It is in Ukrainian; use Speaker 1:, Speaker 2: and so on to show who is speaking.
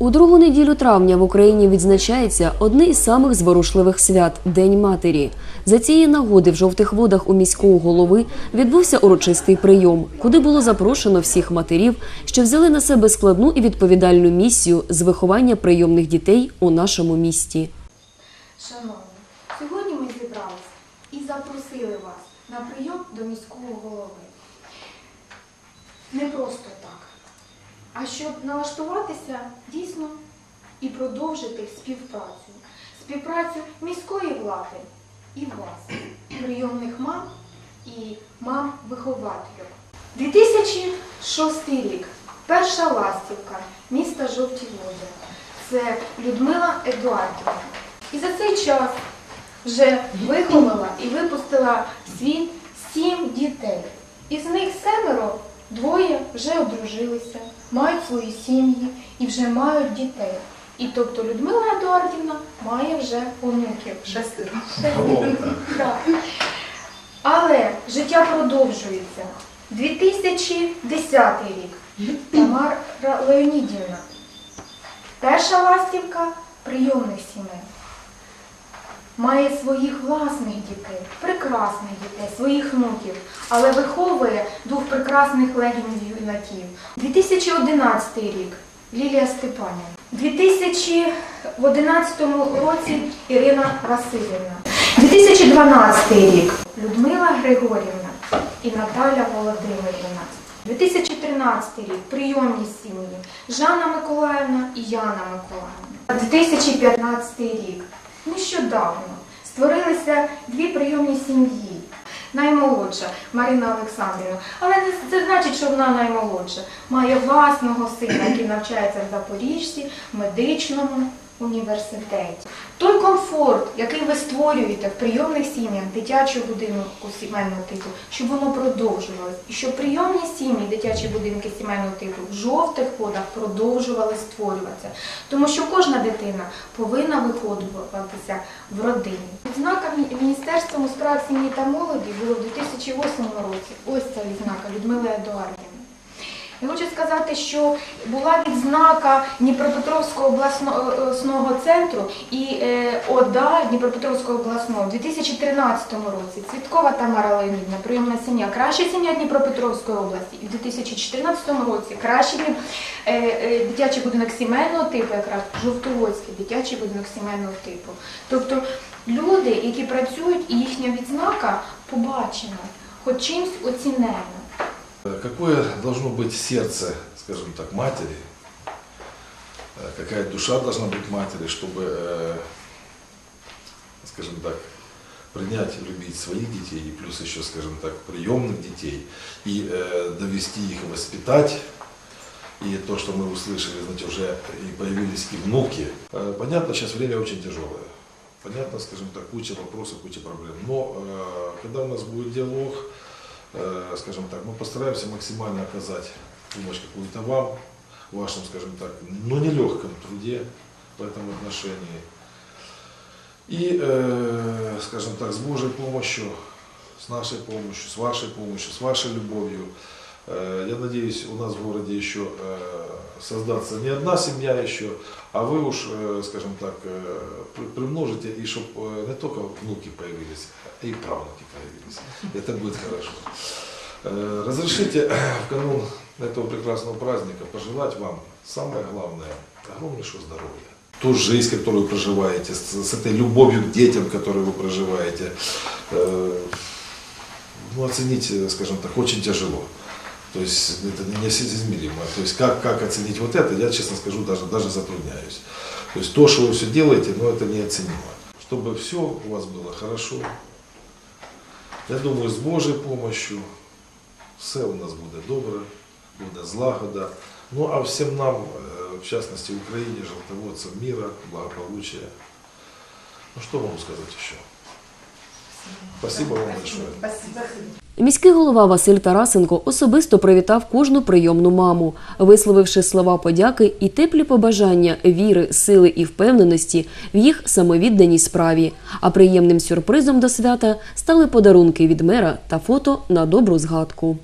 Speaker 1: У другу неділю травня в Україні відзначається одне із самих зворушливих свят День матері. За цієї нагоди в жовтих водах у міського голови відбувся урочистий прийом, куди було запрошено всіх матерів, що взяли на себе складну і відповідальну місію з виховання прийомних дітей у нашому місті.
Speaker 2: Шановні, сьогодні ми зібралися і запросили вас на прийом до міського голови. Не просто так, а щоб налаштуватися дійсно і продовжити співпрацю. Співпрацю міської влади і вас, прийомних мам і мам-вихователів. 2006 рік. Перша ластівка міста Жовті Води. Це Людмила Едуардівна. І за цей час вже виховала і випустила в світ сім дітей. Із них семеро, двоє вже одружилися, мають свої сім'ї і вже мають дітей. І тобто Людмила Едуардівна має вже онуків. Шестеро. Але життя продовжується. 2010 рік. Тамара Леонідівна. Перша ластівка прийомних сімей. Має своїх власних дітей, прекрасних дітей, своїх внуків, але виховує двох прекрасних легінів юнаків. 2011 рік Лілія Степанівна. 2011 році Ірина Васильівна. 2012 рік Людмила Григорівна і Наталя Володимирівна. 2013 рік прийомні сім'ї Жанна Миколаївна і Яна Миколаївна. 2015 рік нещодавно створилися дві прийомні сім'ї. Наймолодша Марина Олександрівна. Але це значить, що вона наймолодша. Має власного сина, який навчається в Запоріжжі медичному університеті. Той комфорт, який ви створюєте в прийомних сім'ях дитячого будинку сімейного типу, щоб воно продовжувалось, і щоб прийомні сім'ї, дитячі будинки сімейного типу в жовтих водах продовжували створюватися. Тому що кожна дитина повинна виходитися в родині. Відзнака Мі- Міністерством у справ сім'ї та молоді було в 2008 році. Ось ця відзнака Людмила Едуардівна. Я хочу сказати, що була відзнака Дніпропетровського обласного е, центру і е, ОДА Дніпропетровського обласного у 2013 році. Цвіткова Тамара Леонідна, прийомна сім'я, краща сім'я Дніпропетровської області. І в 2014 році кращий е, е, дитячий будинок сімейного типу, якраз Жовтоводський дитячий будинок сімейного типу. Тобто люди, які працюють, і їхня відзнака побачена, хоч чимсь оцінена.
Speaker 3: Какое должно быть сердце, скажем так, матери, э, какая душа должна быть матери, чтобы, э, скажем так, принять и любить своих детей, и плюс еще, скажем так, приемных детей, и э, довести их, воспитать. И то, что мы услышали, знаете, уже и появились и внуки. Э, Понятно, сейчас время очень тяжелое. Понятно, скажем так, куча вопросов, куча проблем. Но э, когда у нас будет диалог, э, скажем так, мы постараемся максимально оказать помощь какую-то вам, в вашем, скажем так, но нелегком труде в этом отношении. И, э, скажем так, с Божьей помощью, с нашей помощью, с вашей помощью, с вашей любовью, э, я надеюсь, у нас в городе еще э, создаться не одна семья еще, а вы уж, э, скажем так, э, при- примножите, и чтобы не только внуки появились, а и правнуки появились. Это будет хорошо. Э, Разрешите в канун этого прекрасного праздника пожелать вам самое главное, огромнейшего здоровья. Ту жизнь, которую вы проживаете, с, с этой любовью к детям, которую вы проживаете, э, ну, оценить, э, скажем так, очень тяжело. То есть это неизмеримо. То есть как, как оценить вот это, я, честно скажу, даже, даже затрудняюсь. То есть то, что вы все делаете, но это неоценимо. Чтобы все у вас было хорошо, я думаю, з Божою помощью все у нас буде добре, буде злагода. Ну а всім нам, е, в частности Україні, желтоводцам мира, благополучия. Ну что могу сказать еще? Спасибо вам большое.
Speaker 1: Міський голова Василь Тарасенко особисто привітав кожну прийомну маму, висловивши слова подяки і теплі побажання віри, сили і впевненості в їх самовідданій справі. А приємним сюрпризом до свята стали подарунки від мера та фото на добру згадку.